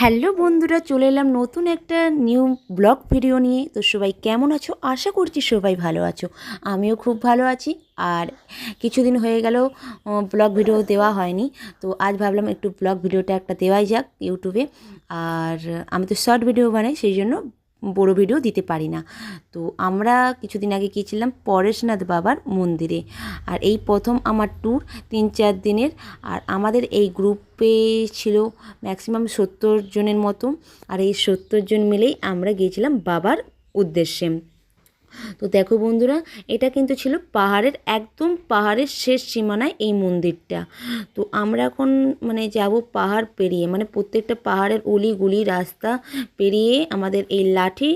Hello বন্ধুরা, চলে এলাম নতুন একটা নিউ ব্লগ ভিডিও নিয়ে। তো সবাই কেমন আছো? আশা করছি সবাই ভালো আছো। আমিও খুব ভালো আছি। আর কিছুদিন হয়ে গেল ব্লগ ভিডিও দেওয়া হয়নি। তো আজ ভাবলাম একটু ব্লগ ভিডিওটা একটা দেওয়াই যাক ইউটিউবে। আর আমি তো শর্ট ভিডিও বানাই, সেই জন্য বড় ভিডিও দিতে পারি না। তো আমরা কিছুদিন আগে গিয়েছিলাম পরেশনাথ বাবার মন্দিরে। আর এই প্রথম আমার ট্যুর তিন চার দিনের। আর আমাদের এই গ্রুপে ছিল ম্যাক্সিমাম সত্তর জনের মতো। আর এই সত্তর জন মিলেই আমরা গিয়েছিলাম বাবার উদ্দেশ্যে। তো দেখো বন্ধুরা, এটা কিন্তু ছিল পাহাড়ের, একদম পাহাড়ের শেষ সীমানায় এই মন্দিরটা। তো আমরা এখন মানে যাব পাহাড় পেরিয়ে মানে প্রত্যেকটা পাহাড়ের অলি গুলি রাস্তা পেরিয়ে আমাদের এই লাঠি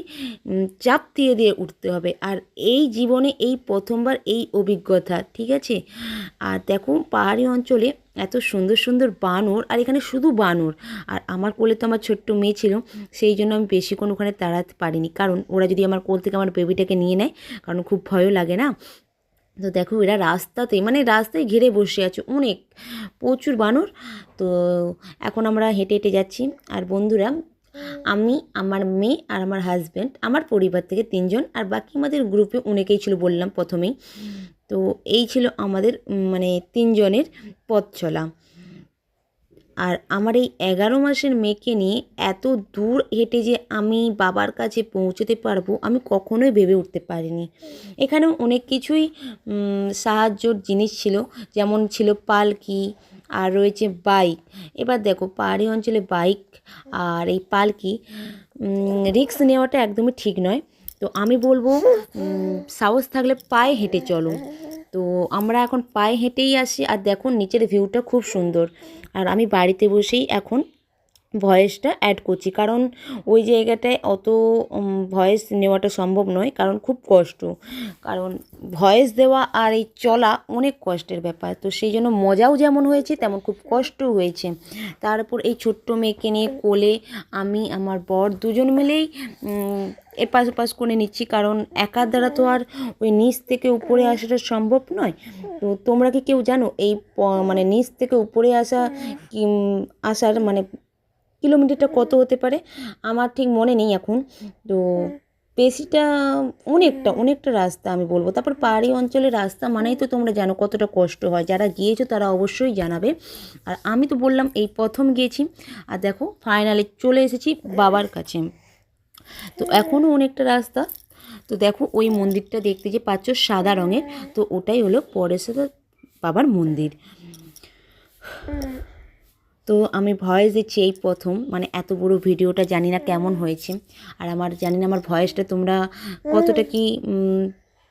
চাপ দিয়ে দিয়ে উঠতে হবে। আর এই জীবনে এই প্রথমবার এই অভিজ্ঞতা, ঠিক আছে? আর দেখো পাহাড়ি অঞ্চলে এত সুন্দর সুন্দর বানর, আর এখানে শুধু বানর। আর আমার কোলে তো আমার ছোট্ট মেয়ে ছিল, সেই জন্য আমি বেশি কোনো ওখানে তাড়াতে পারিনি। কারণ ওরা যদি আমার কোল থেকে আমার বেবিটাকে নিয়ে নেয়, কারণ খুব ভয়ও লাগে না। তো দেখো, এরা রাস্তাতে মানে রাস্তায় ঘিরে বসে আছে অনেক, প্রচুর বানর। তো এখন আমরা হেঁটে হেঁটে যাচ্ছি। আর বন্ধুরা আমি, আমার মেয়ে আর আমার হাজব্যান্ড আমার পরিবার থেকে তিনজন আর বাকি আমাদের গ্রুপে অনেকেই ছিল বললাম প্রথমেই। তো এই ছিল আমাদের মানে তিনজনের পথ চলা। আর আমার এই এগারো মাসের মেয়েকে নিয়ে এত দূর হেঁটে যে আমি বাবার কাছে পৌঁছতে পারব, আমি কখনোই ভেবে উঠতে পারিনি। এখানে অনেক কিছুই সাহায্যর জিনিস ছিল, যেমন ছিল পালকি আর রয়েছে বাইক। এবার দেখো, পাহাড়ি অঞ্চলে বাইক আর এই পালকি রিক্স নেওয়াটা একদমই ঠিক নয়। তো আমি বলব সাহস থাকলে পায়ে হেঁটে চলো। তো আমরা এখন পায়ে হেঁটেই আসি। আর দেখুন নিচের ভিউটা খুব সুন্দর। আর আমি বাড়িতে বসেই এখন ভয়েসটা অ্যাড করছি। কারণ ওই জায়গাটায় অত ভয়েস নেওয়াটা সম্ভব নয়, কারণ খুব কষ্ট। কারণ ভয়েস দেওয়া আর এই চলা অনেক কষ্টের ব্যাপার। তো সেই জন্য মজাও যেমন হয়েছে, তেমন খুব কষ্টও হয়েছে। তারপর এই ছোট্ট মেয়েকে নিয়ে কোলে আমি, আমার বর দুজন মিলেই এপাশ ওপাশ করে নিচ্ছি। কারণ একার দ্বারা তো আর ওই নিচ থেকে উপরে আসাটা সম্ভব নয়। তো তোমরা কি কেউ জানো, এই মানে নিচ থেকে উপরে আসা কি আসার মানে কিলোমিটারটা কত হতে পারে? আমার ঠিক মনে নেই এখন। তো বেশিটা অনেকটা অনেকটা রাস্তা আমি বলব। তারপর পাহাড়ি অঞ্চলের রাস্তা মানেই তো তোমরা জানো কতটা কষ্ট হয়। যারা গিয়েছো তারা অবশ্যই জানাবে। আর আমি তো বললাম এই প্রথম গিয়েছি। আর দেখো ফাইনালে চলে এসেছি বাবার কাছে। তো এখনও অনেকটা রাস্তা। তো দেখো, ওই মন্দিরটা দেখতে যে পাচ্ছ সাদা রঙের। তো ওটাই হলো পরেশ্বর বাবার মন্দির। তো আমি ভয়েস দিচ্ছি এই প্রথম। মানে এত বড় ভিডিওটা জানি না কেমন হয়েছে। আর আমার জানি না আমার ভয়েসটা তোমরা কতটা কি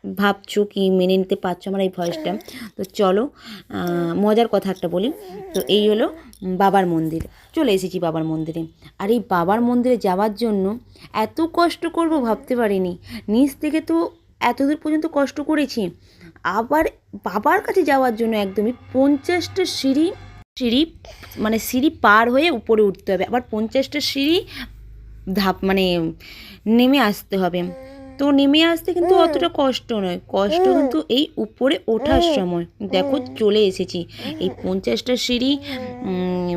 ভাবছ কি মেনে নিতে পারছ আমার এই ভয়েসটা। তো চলো মজার কথা একটা বলি। তো এই হলো বাবার মন্দির। চলে এসেছি বাবার মন্দিরে। আর এই বাবার মন্দিরে যাওয়ার জন্য এত কষ্ট করব ভাবতে পারিনি। নিচ থেকে তো এতদূর পর্যন্ত কষ্ট করেছি। আবার বাবার কাছে যাওয়ার জন্য একদমই পঞ্চাশটা সিঁড়ি সিঁড়ি মানে সিঁড়ি পার হয়ে উপরে উঠতে হবে। আবার পঞ্চাশটা সিঁড়ি ধাপ মানে নেমে আসতে হবে। তো নেমে আসতে কিন্তু অতটা কষ্ট নয়। কষ্ট কিন্তু এই উপরে ওঠার সময়। দেখো চলে এসেছি। এই পঞ্চাশটা সিঁড়ি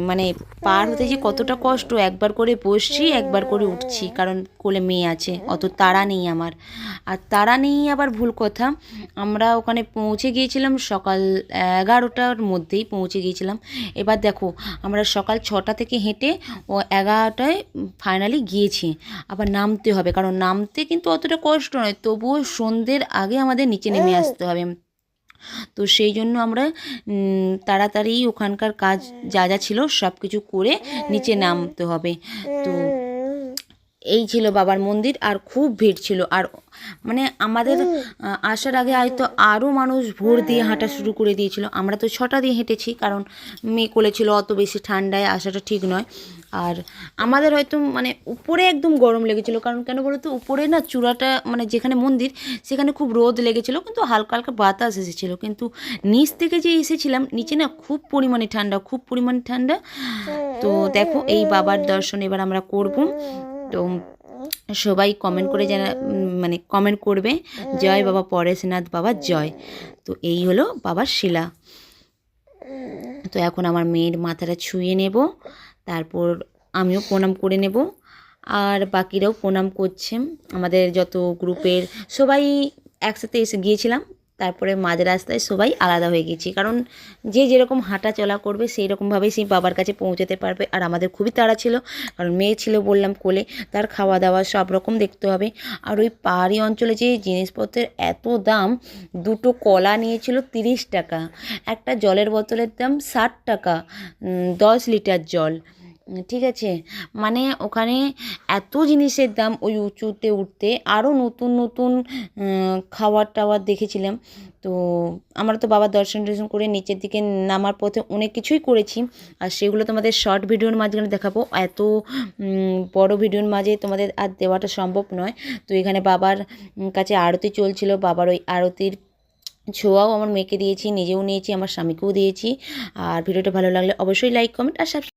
মানে পার হতে যে কতটা কষ্ট একবার করে বসছি একবার করে উঠছি কারণ কোলে মেয়ে আছে অত তাড়া নেই আমার। আর তাড়া নেই আবার ভুল কথা আমরা ওখানে পৌঁছে গিয়েছিলাম সকাল এগারোটার মধ্যেই পৌঁছে গিয়েছিলাম। এবার দেখো আমরা সকাল ছটা থেকে হেঁটে ও এগারোটায় ফাইনালি গিয়েছি। আবার নামতে হবে কারণ নামতে কিন্তু অতটা কষ্ট নয় তবুও সন্ধ্যের আগে আমাদের নিচে নেমে আসতে হবে। তো সেই জন্য আমরা তাড়াতাড়ি ওখানকার কাজ যা যা ছিল সব কিছু করে নিচে নামতে হবে। তো এই ছিল বাবার মন্দির আর খুব ভিড় ছিল। আর মানে আমাদের আসার আগে হয়তো আরও মানুষ ভোর দিয়ে হাঁটা শুরু করে দিয়েছিল। আমরা তো ছটা দিয়ে হেঁটেছি কারণ মেয়ে কোলে ছিল অত বেশি ঠান্ডায় আসাটা ঠিক নয়। আর আমাদের হয়তো মানে উপরে একদম গরম লেগেছিল। কারণ কেন বলো তো উপরে না চূড়াটা মানে যেখানে মন্দির, সেখানে খুব রোদ লেগেছিলো, কিন্তু হালকা হালকা বাতাস এসেছিল। কিন্তু নিচ থেকে যে এসেছিলাম, নিচে না খুব পরিমাণে ঠান্ডা, খুব পরিমাণে ঠান্ডা। তো দেখো, এই বাবার দর্শন এবার আমরা করব। তো সবাই কমেন্ট করে জানা মানে কমেন্ট করবে, জয় বাবা পরেশনাথ বাবা, জয়। তো এই হলো বাবার শিলা। তো এখন আমার মেয়ের মাথাটা ছুঁয়ে নেব। তারপর আমিও প্রণাম করে নেব। আর বাকিরাও প্রণাম করছে আমাদের যত গ্রুপের সবাই একসাথে এসে গিয়েছিলাম। তারপরে মাঝ রাস্তায় সবাই আলাদা হয়ে গেছি। কারণ যে যেরকম হাঁটা চলা করবে সেই রকমভাবেই সেই বাবার কাছে পৌঁছাতে পারবে। আর আমাদের খুবই তাড়া ছিল, কারণ মেয়ে ছিল বললাম কোলে, তার খাওয়া দাওয়া সব রকম দেখতে হবে। আর ওই পাহাড়ি অঞ্চলে যে জিনিসপত্রের এত দাম, দুটো কলা নিয়েছিল তিরিশ টাকা, একটা জলের বোতলের দাম ষাট টাকা দশ লিটার জল। ঠিক আছে? মানে ওখানে এত জিনিসের দাম ওই উঁচুতে উঠতে আরও নতুন নতুন খাবার টাবার দেখেছিলাম। তো আমরা তো বাবার দর্শন টর্শন করে নিচের দিকে নামার পথে অনেক কিছুই করেছি। আর সেগুলো তোমাদের শর্ট ভিডিওর মাঝখানে দেখাবো। এত বড় ভিডিওর মাঝে তোমাদের আর দেওয়াটা সম্ভব নয়। তো এখানে বাবার কাছে আরতি চলছিল। বাবার ওই আরতির ছোঁয়াও আমার মেয়েকে দিয়েছি, নিজেও নিয়েছি, আমার স্বামীকেও দিয়েছি। আর ভিডিওটা ভালো লাগলে অবশ্যই লাইক কমেন্ট আর সাবস্ক্রাইব